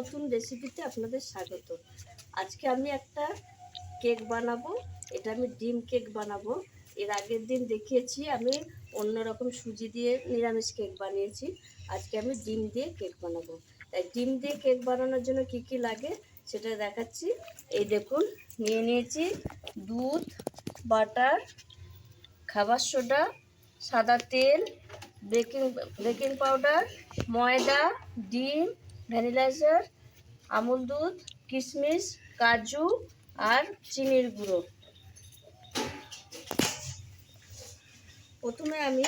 নতুন রেসিপিতে আপনাদের স্বাগত। আজকে আমি একটা কেক বানাবো, এটা আমি ডিম কেক বানাবো। এর আগের দিন দেখিয়েছি, আমি অন্যরকম সুজি দিয়ে নিরামিষ কেক বানিয়েছি। আজকে আমি ডিম দিয়ে কেক বানাবো। তাই ডিম দিয়ে কেক বানানোর জন্য কি কি লাগে সেটা দেখাচ্ছি। এই দেখুন, নিয়ে নিয়েছি দুধ, বাটার, খাবার সোডা, সাদা তেল বেকিং বেকিং পাউডার ময়দা, ডিম ভ্যানিলাইজার, আমুল দুধ কিশমিশ কাজু আর চিনির গুঁড়ো। প্রথমে আমি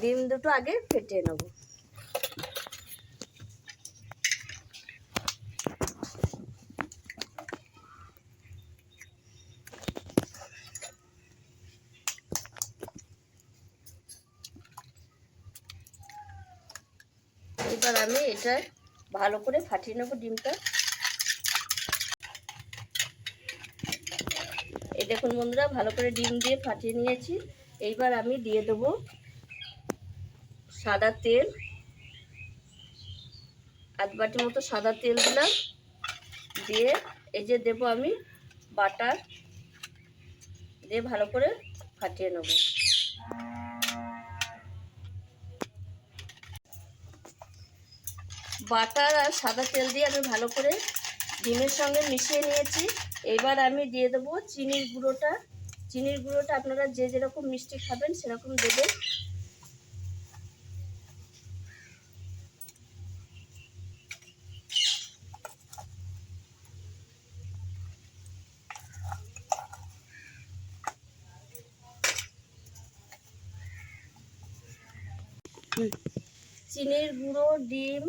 ডিম দুটো আগে ফেটে নেব। এবার আমি এটা ভালো করে ফাটিয়ে নেব ডিমটা। এই দেখুন বন্ধুরা, ভালো করে ডিম দিয়ে ফাটিয়ে নিয়েছি। এইবার আমি দিয়ে দেবো সাদা তেল, আধ বাটি মতো সাদা তেল দিলাম দিয়ে এই যে দেবো আমি বাটার, দিয়ে ভালো করে ফাটিয়ে নেব। বাটার আর সাদা তেল দিয়ে আমি ভালো করে ডিমের সঙ্গে মিশিয়ে নিয়েছি। এবার আমি দিয়ে দেবো চিনির গুঁড়োটা। চিনির গুঁড়োটা আপনারা যে যেরকম মিষ্টি খাবেন সেরকম দেবেন। চিনির গুঁড়ো ডিম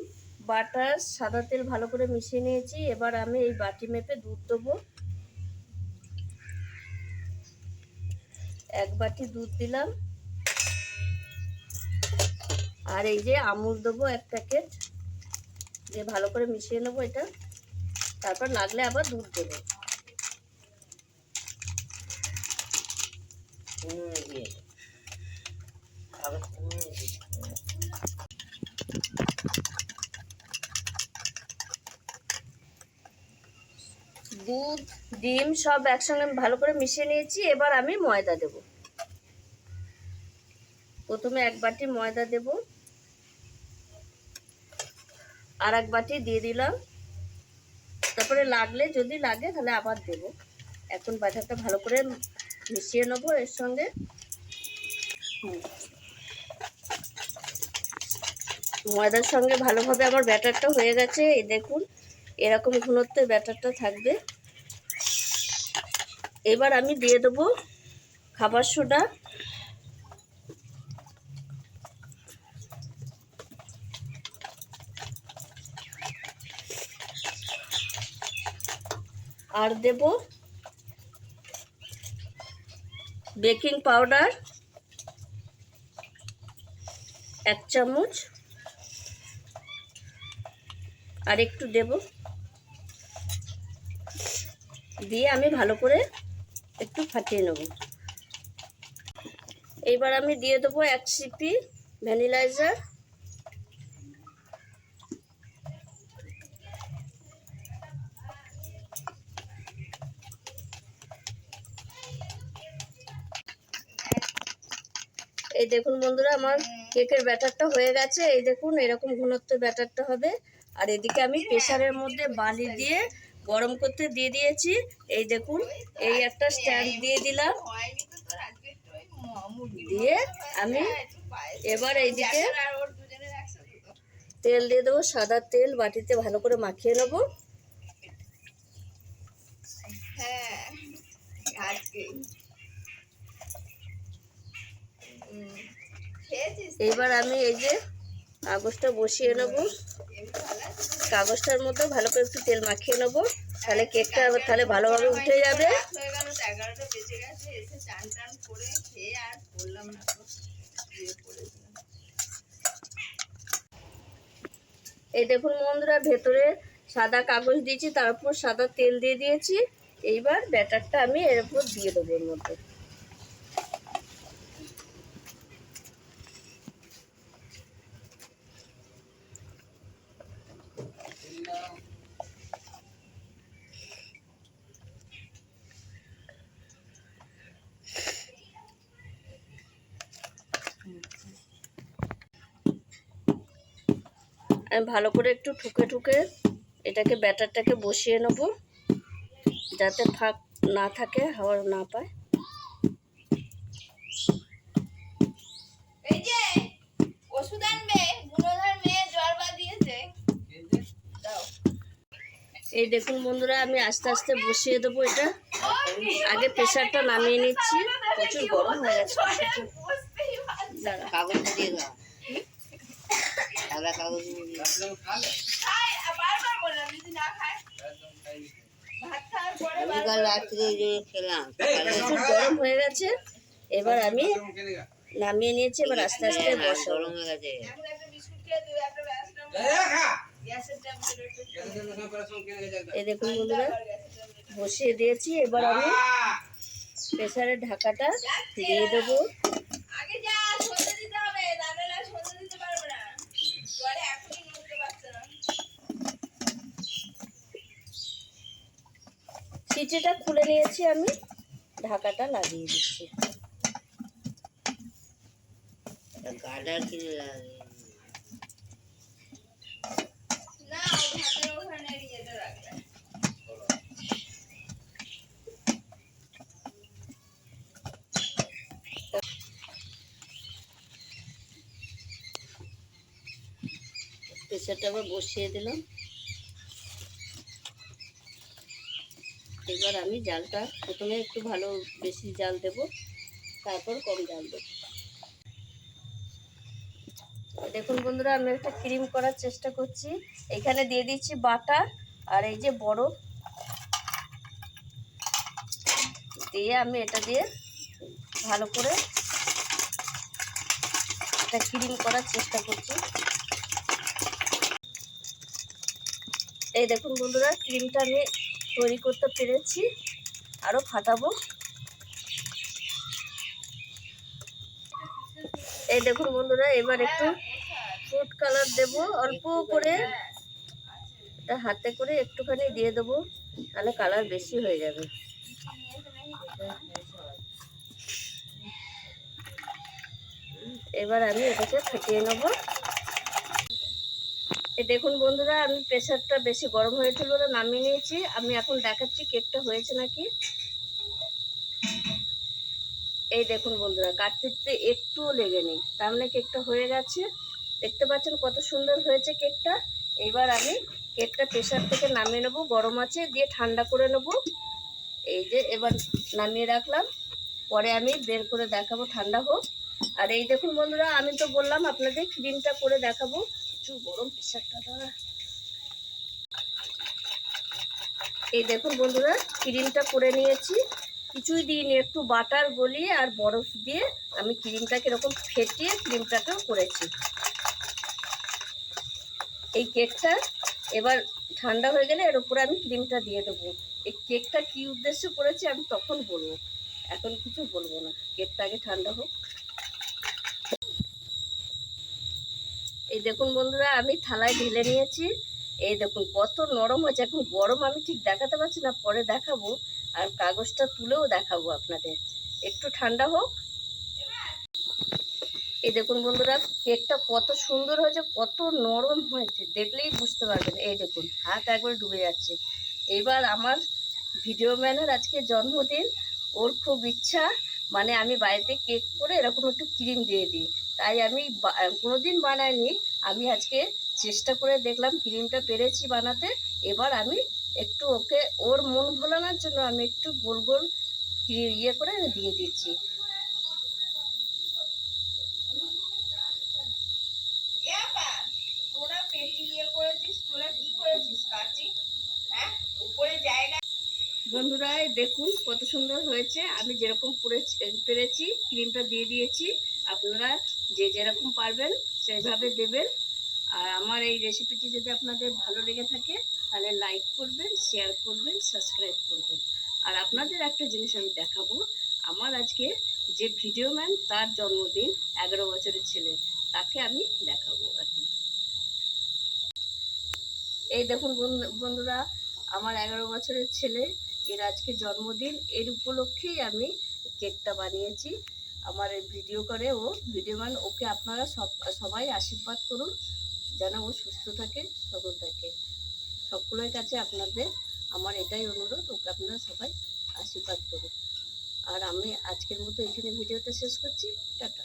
বাটার সাদা তেল ভালো করে মিশিয়ে নিয়েছি। এবার আমি এই বাটি মেপে দুধ দেবো। এক বাটি দুধ দিলাম। আর এই যে আমুল দেবো এক প্যাকেট। দিয়ে ভালো করে মিশিয়ে নেব এটা। তারপর লাগলে আবার দুধ দেবো। দুধ, ডিম সব একসঙ্গে ভালো করে মিশিয়ে নিয়েছি। এবার আমি ময়দা দেব। প্রথমে এক বাটি ময়দা দেব। আর এক বাটি দিয়ে দিলাম। তারপরে লাগলে যদি লাগে তাহলে আবার দেব। এখন বাটারটা ভালো করে মিশিয়ে নেব এর সঙ্গে। ময়দার সঙ্গে ভালোভাবে আমার ব্যাটারটা হয়ে গেছে। এই দেখুন, এরকম ঘনত্বের ব্যাটারটা থাকবে। এবার আমি দিয়ে দেবো খাবার সোডা। আর দেব বেকিং পাউডার এক চামচ। আর একটু দেব। দিয়ে আমি ভালো করে একটু ফাটিয়ে নেব। এইবার আমি দিয়ে দেবো এক সিপি ভ্যানিলাইজার। এই দেখুন বন্ধুরা, আমার কেকের ব্যাটারটা হয়ে গেছে। এই দেখুন, এরকম ঘনত্ব ব্যাটারটা হবে। আর এদিকে আমি প্রেসারের মধ্যে বালি দিয়ে গরম করতে দিয়ে দিয়েছি। এই দেখুন, এই একটা স্ট্যান্ড দিয়ে দিলাম। দিয়ে আমি এবার এইদিকে তেল দিয়ে দেবো, সাদা তেল বাটিতে ভালো করে মাখিয়ে নেব। এইবার আমি এই যে কাগজটা বসিয়ে নেব। কাগজটার মধ্যে ভালো করে একটু তেল মাখিয়ে নেব। তাহলে কেকটা তাহলে ভালোভাবে উঠে যাবে। এই দেখুন বন্ধুরা ভেতরে সাদা কাগজ দিয়েছি তারপর সাদা তেল দিয়ে দিয়েছি। এইবার ব্যাটারটা আমি এর উপর দিয়ে দেবো এর মধ্যে। আমি ভালো করে একটু ঠুকে ঠুকে এটাকে ব্যাটারটাকে বসিয়ে নেব যাতে ফাঁক না থাকে হাওয়া না পায়। এই যে ওষুধ আনবে গুণধর মেয়ে জ্বর বাঁধিয়েছে। দাও। এই দেখুন বন্ধুরা আমি আস্তে আস্তে বসিয়ে দেবো এটা। আগে প্রেশারটা নামিয়ে নিচ্ছি। প্রচুর গরম হয়ে গেছে। দাঁড়া। কাগজটা দিয়ে দাও। গরম হয়ে গেছে এবার আমি নামিয়ে নিয়েছি এবার আস্তে আস্তে গরম হয়ে গেছে এই দেখুন বন্ধুরা বসিয়ে দিয়েছি এবার আমি প্রেসারের ঢাকাটা দিয়ে দেবো আগে যা সন্ধে দিতে হবে তাহলে আর সন্ধে দিতে পারবে না জ্বরে এখনই নড়তে পারছে না সিটিটা খুলে নিয়েছি আমি। ঢাকাটা লাগিয়ে দিচ্ছি। প্রেসারটা আবার বসিয়ে দিলাম। এবার আমি জালটা প্রথমে একটু ভালো বেশি জাল দেব, তারপর কম জাল দেব। দেখুন বন্ধুরা, আমি একটা ক্রিম করার চেষ্টা করছি। এখানে দিয়ে দিচ্ছি বাটার আর এই যে বরফ দিয়ে আমি এটা দিয়ে ভালো করে একটা ক্রিম করার চেষ্টা করছি। এই দেখুন বন্ধুরা, ক্রিমটা আমি তৈরি করতে পেরেছি। আরও ফাটাবো। এই দেখুন বন্ধুরা, এবার একটু ফুড কালার দেব। অল্প করে এটা হাতে করে একটুখানি দিয়ে দেবো, তাহলে কালার বেশি হয়ে যাবে। এবার আমি এটাকে ফেটিয়ে নেব। দেখুন বন্ধুরা, আমি প্রেশারটা বেশি গরম হয়েছিল বলে নামিয়ে নিয়েছি। আমি এখন দেখাচ্ছি কেকটা হয়েছে নাকি। এই দেখুন বন্ধুরা কাটতে একটুও লেগে নেই। তার মানে কেকটা হয়ে গেছে। দেখতে পাচ্ছেন কত সুন্দর হয়েছে কেকটা। এবার আমি কেকটা প্রেশার থেকে নামিয়ে নেব। গরম আছে, দিয়ে ঠান্ডা করে নেব। এই যে এবার নামিয়ে রাখলাম। পরে আমি বের করে দেখাবো ঠান্ডা হোক। আর এই দেখুন বন্ধুরা, আমি তো বললাম আপনাদের ক্রিমটা করে দেখাবো। প্রচুর গরম প্রেশারটা এই দেখুন বন্ধুরা, ক্রিমটা করে নিয়েছি। কিছুই দিইনি, একটু বাটার গলিয়ে আর বরফ দিয়ে আমি ক্রিমটাকে এরকম ফেটিয়ে ক্রিমটাকেও করেছি। এই কেকটা এবার ঠান্ডা হয়ে গেলে এর উপরে আমি ক্রিমটা দিয়ে দেবো। এই কেকটা কি উদ্দেশ্য করেছি আমি তখন বলব, এখন কিছু বলব না। কেকটা আগে ঠান্ডা হোক। এই দেখুন বন্ধুরা, আমি থালায় ঢেলে নিয়েছি। এই দেখুন কত নরম হয়েছে। এখন গরম, আমি ঠিক দেখাতে পারছি না, পরে দেখাবো। আর কাগজটা তুলেও দেখাবো আপনাদের। একটু ঠান্ডা হোক। এই দেখুন বন্ধুরা, কেকটা কত সুন্দর হয়েছে, কত নরম হয়েছে। দেখলেই বুঝতে পারবেন। এই দেখুন, হাত একবার ডুবে যাচ্ছে। এবার আমার ভিডিও ম্যানের আজকে জন্মদিন। ওর খুব ইচ্ছা। মানে আমি বাড়িতে কেক করে এরকম একটু ক্রিম দিয়ে দিই। তাই আমি বা- কোনোদিন বানাইনি। আমি আজকে চেষ্টা করে দেখলাম ক্রিমটা পেরেছি বানাতে। এবার আমি একটু ওকে, ওর মন ভোলানোর জন্য আমি একটু গোল গোল ইয়ে করে দিয়ে দিচ্ছি। বন্ধুরা দেখুন কত সুন্দর হয়েছে। আমি যেরকম পরেছি ক্রিমটা দিয়ে দিয়েছি। আপনারা যে যেরকম পারবেন সেইভাবে দেবেন। আর আমার এই রেসিপিটি যদি আপনাদের ভালো লেগে থাকে, তাহলে লাইক করবেন শেয়ার করবেন সাবস্ক্রাইব করবেন। আর আপনাদের একটা জিনিস আমি দেখাবো। আমার আজকে যে ভিডিও ম্যান তার জন্মদিন, এগারো বছরের ছেলে। তাকে আমি দেখাবো এখন। এই দেখুন বন্ধু- বন্ধুরা, আমার এগারো বছরের ছেলে এর আজকে জন্মদিন, এর উপলক্ষেই আমি কেকটা বানিয়েছি। আমার ভিডিও করে ও ভিডিও মান ওকে আপনারা সব, সবাই আশীর্বাদ করুন, যেন ও সুস্থ থাকে, সবল থাকে। সকলের কাছে আপনাদের আমার এটাই অনুরোধ, ওকে আপনারা সবাই আশীর্বাদ করুন। আর আমি আজকের মতো এখানে ভিডিওটা শেষ করছি। টাটা।